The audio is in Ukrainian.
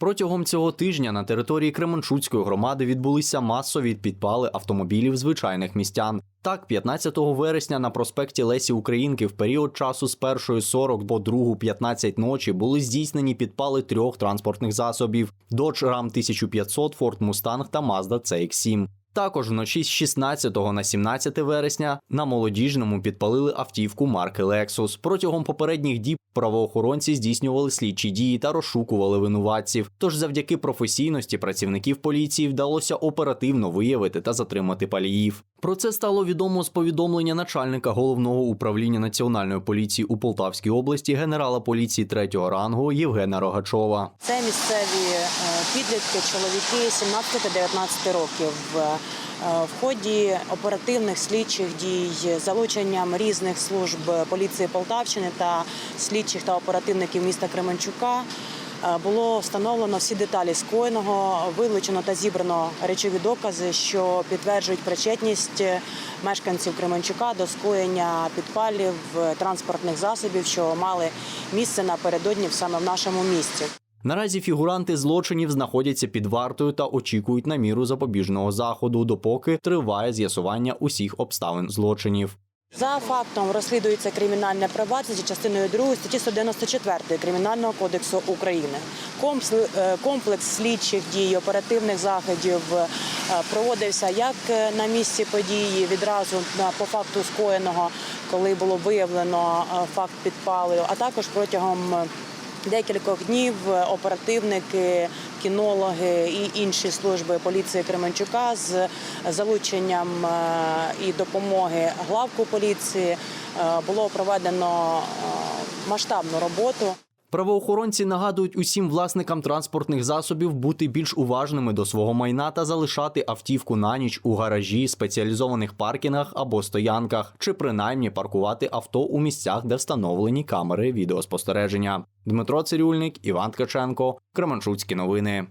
Протягом цього тижня на території Кременчуцької громади відбулися масові підпали автомобілів звичайних містян. Так, 15 вересня на проспекті Лесі Українки в період часу з 1.40 по 2.15 ночі були здійснені підпали трьох транспортних засобів: Dodge Ram 1500, Ford Mustang та Mazda CX-7. Також вночі з 16 на 17 вересня на молодіжному підпалили автівку марки Lexus. Протягом попередніх діб правоохоронці здійснювали слідчі дії та розшукували винуватців. Тож, завдяки професійності працівників поліції вдалося оперативно виявити та затримати паліїв. Про це стало відомо з повідомлення начальника головного управління національної поліції у Полтавській області генерала поліції третього рангу Євгена Рогачова. Це місцеві е, підлітки, чоловіки 17 та 19 років. Е, В ході оперативних слідчих дій залученням різних служб поліції Полтавщини та слідчих та оперативників міста Кременчука е, було встановлено всі деталі скоєного, вилучено та зібрано речові докази, що підтверджують причетність мешканців Кременчука до скоєння підпалів транспортних засобів, що мали місце напередодні саме в нашому місті. Наразі фігуранти злочинів знаходяться під вартою та очікують на міру запобіжного заходу, допоки триває з'ясування усіх обставин злочинів. За фактом розслідується кримінальне провадження за частиною 2 статті 194 Кримінального кодексу України. Компс- е, Комплекс слідчих дій, оперативних заходів е, проводився як е, на місці події, відразу по факту скоєного, коли було виявлено факт підпалу, а також протягом декількох днів оперативники, кінологи і інші служби поліції Кременчука з залученням е, і допомоги главку поліції е, було проведено е, масштабну роботу. Правоохоронці нагадують усім власникам транспортних засобів бути більш уважними до свого майна та залишати автівку на ніч у гаражі, спеціалізованих паркінгах або стоянках, чи принаймні паркувати авто у місцях, де встановлені камери відеоспостереження. Дмитро Цирюльник, Іван Ткаченко, Кременчуцькі новини.